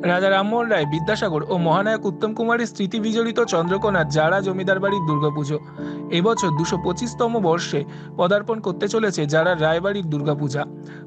রাজা রামমোহন রায়, বিদ্যাসাগর ও মহানায়ক উত্তম কুমারের স্মৃতি বিজড়িত চন্দ্রকোনার জারা জমিদার বাড়ির দুর্গাপুজো। এবছর দুশো পঁচিশতম বর্ষে পদার্পণ করতে চলেছে যারা রায়বাড়ির দুর্গাপূজা।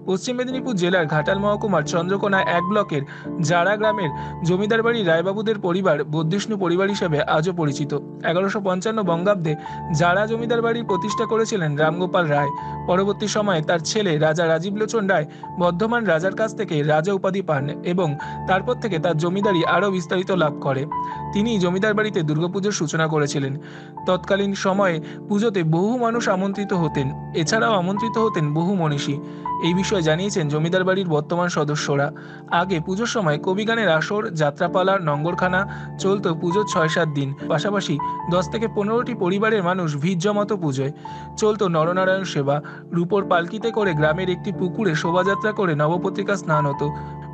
পশ্চিম মেদিনীপুর জেলার ঘাটাল মহকুমার চন্দ্রকোনা এক ব্লকের জারা গ্রামের জমিদার বাড়ি রায়বাবুদের পরিবার বদ্ধিষ্ণু পরিবার হিসেবে আজও পরিচিত। এগারোশো পঞ্চান্ন বঙ্গাব্দে যারা জমিদার বাড়ি প্রতিষ্ঠা করেছিলেন রামগোপাল রায়। পরবর্তী সময়ে তার ছেলে রাজা রাজীব লোচন রায় বর্ধমান রাজার কাছ থেকে রাজা উপাধি পান এবং তারপর থেকে তার জমিদারি আরও বিস্তারিত লাভ করে। তিনি জমিদার বাড়িতে দুর্গাপুজোর সূচনা করেছিলেন। তৎকালীন সময়ে পুজোতে বহু মানুষ আমন্ত্রিত হতেন। এছাড়াও আমন্ত্রিত হতেন বহু মনীষী। এই বিষয়ে জানিয়েছেন জমিদার বাড়ির বর্তমান সদস্যরা। আগে পুজোর সময় কবিগানের আসর, যাত্রাপালা, নঙ্গরখানা চলতো পুজোর ছয় সাত দিন। পাশাপাশি দশ থেকে পনেরোটি পরিবারের মানুষ ভিড় পুজোয়। চলতো নরনারায়ণ সেবা। রূপোর পালকিতে করে গ্রামের একটি পুকুরে শোভাযাত্রা করে নবপত্রিকা স্নান হতো।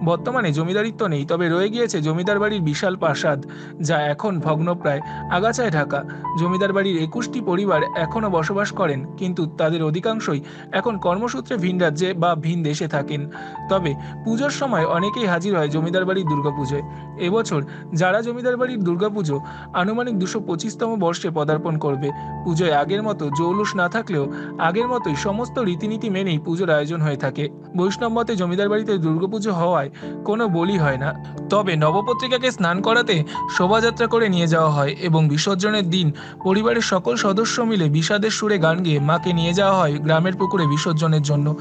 বর্তমানে জমিদারিত্ব নেই, তবে রয়ে গিয়েছে জমিদার বাড়ির বিশাল প্রাসাদ, যা এখন ভগ্নপ্রায় আগাছায় ঢাকা। জমিদার বাড়ির একুশটি পরিবার এখনও বসবাস করেন, কিন্তু তাদের অধিকাংশই এখন কর্মসূত্রে ভিন রাজ্যে বা ভিন দেশে থাকেন। তবে পুজোর সময় অনেকেই হাজির হয় জমিদার বাড়ির দুর্গাপুজোয়। এবছর যারা জমিদার বাড়ির দুর্গাপুজো আনুমানিক দুশো পঁচিশতম বর্ষে পদার্পণ করবে, পুজোয় আগের মতো জৌলুস না থাকলেও আগের মতোই সমস্ত রীতিনীতি মেনেই পুজোর আয়োজন হয়ে থাকে। বৈষ্ণব মতে জমিদার বাড়িতে দুর্গাপুজো হওয়ায় কোনো বলি হয় না। তবে নবপত্রিকাকে স্নান করাতে শোভাযাত্রা করে নিয়ে যাওয়া হয় এবং বিসর্জনের দিন পরিবারের সকল সদস্য মিলে বিষাদের সুরে গান গেয়ে মাকে নিয়ে যাওয়া হয় গ্রামের পুকুরে বিসর্জনের জন্য।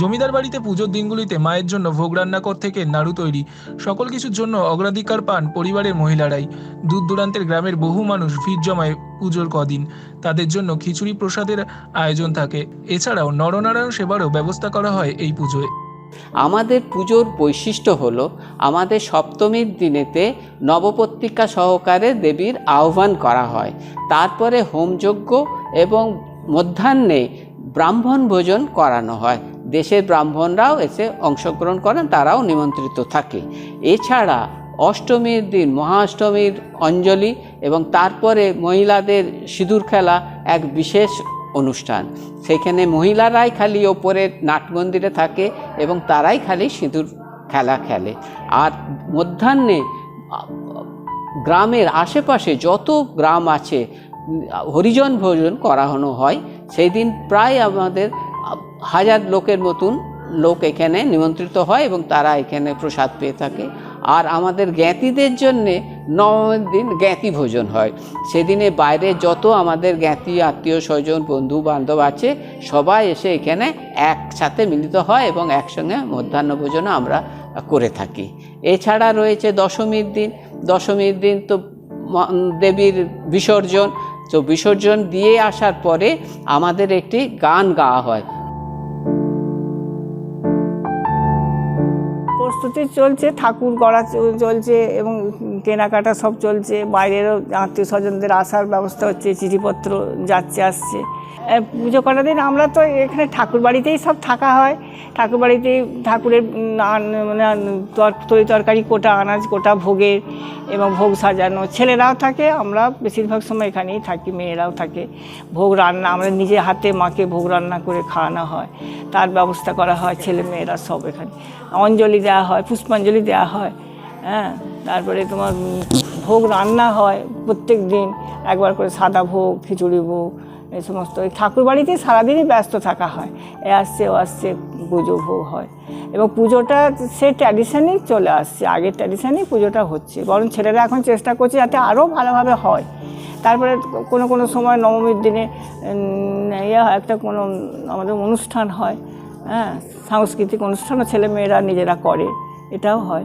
জমিদার বাড়িতে পুজোর দিনগুলিতে মায়ের জন্য ভোগ রান্না কর থেকে নাড়ু তৈরি, সকল কিছুর জন্য অগ্রাধিকার পান পরিবারের মহিলারাই। দূর দূরান্তের গ্রামের বহু মানুষ ভিড় জমায় পুজোর কদিন, তাদের জন্য খিচুড়ি প্রসাদের আয়োজন থাকে। এছাড়াও নরনারায়ণ সেবারও ব্যবস্থা করা হয় এই পুজোয়। আমাদের পুজোর বৈশিষ্ট্য হলো আমাদের সপ্তমীর দিনেতে নবপত্রিকা সহকারে দেবীর আহ্বান করা হয়। তারপরে হোমযজ্ঞ এবং মধ্যাহ্নে ব্রাহ্মণ ভোজন করানো হয়। দেশের ব্রাহ্মণরাও এসে অংশগ্রহণ করেন, তারাও নিমন্ত্রিত থাকে। এছাড়া অষ্টমীর দিন, মহাষ্টমীর অঞ্জলি এবং তারপরে মহিলাদের সিঁদুর খেলা এক বিশেষ অনুষ্ঠান। সেখানে মহিলারাই খালি ওপরে নাটমন্দিরে থাকে এবং তারাই খালি সিঁদুর খেলা খেলে। আর মধ্যাহ্নে গ্রামের আশেপাশে যত গ্রাম আছে, হরিজন ভোজন করানো হয়। সেই দিন প্রায় আমাদের হাজার লোকের মতন লোক এখানে নিমন্ত্রিত হয় এবং তারা এখানে প্রসাদ পেয়ে থাকে। আর আমাদের জ্ঞাতিদের জন্যে নবমের দিন জ্ঞাতি ভোজন হয়। সেদিনে বাইরে যত আমাদের জ্ঞাতি, আত্মীয়, স্বজন, বন্ধু, বান্ধব আছে, সবাই এসে এখানে একসাথে মিলিত হয় এবং একসঙ্গে মধ্যাহ্ন ভোজনও আমরা করে থাকি। এছাড়া রয়েছে দশমীর দিন। দশমীর দিন তো দেবীর বিসর্জন। তো বিসর্জন দিয়ে আসার পরে আমাদের একটি গান গাওয়া হয়। প্রস্তুতি চলছে, ঠাকুর গড়া চলছে এবং কেনাকাটা সব চলছে, বাইরেরও আত্মীয় স্বজনদের আসার ব্যবস্থা হচ্ছে, চিঠিপত্র যাচ্ছে, আসছে। পুজো করার দিন আমরা তো এখানে ঠাকুর বাড়িতেই সব থাকা হয়। ঠাকুর বাড়িতেই ঠাকুরের মানে তরি তরকারি, কোটা আনাজ, কোটা ভোগের এবং ভোগ সাজানো। ছেলেরাও থাকে, আমরা বেশিরভাগ সময় এখানেই থাকি, মেয়েরাও থাকে। ভোগ রান্না আমরা নিজে হাতে মাকে ভোগ রান্না করে খাওয়ানো হয়। তার ব্যবস্থা করা হয়, ছেলে মেয়েরা সব এখানে। অঞ্জলি দেওয়া হয়, পুষ্পাঞ্জলি দেওয়া হয়। হ্যাঁ তারপরে তোমার ভোগ রান্না হয় প্রত্যেক দিন। একবার করে সাদা ভোগ, খিচুড়ি ভোগ, এই সমস্ত। এই ঠাকুর বাড়িতে সারাদিনই ব্যস্ত থাকা হয়। এ আসছে, ও আসছে, পুজো ভোগ হয়। এবং পুজোটা সে ট্র্যাডিশনই চলে আসছে। আগের ট্র্যাডিশনই পুজোটা হচ্ছে। বরং ছেলেরা এখন চেষ্টা করছে যাতে আরও ভালোভাবে হয়। তারপরে কোনো কোনো সময় নবমীর দিনে ইয়ে হয়, একটা কোনো আমাদের অনুষ্ঠান হয়। হ্যাঁ সাংস্কৃতিক অনুষ্ঠানও ছেলে মেয়েরা নিজেরা করে। এটাও হয়।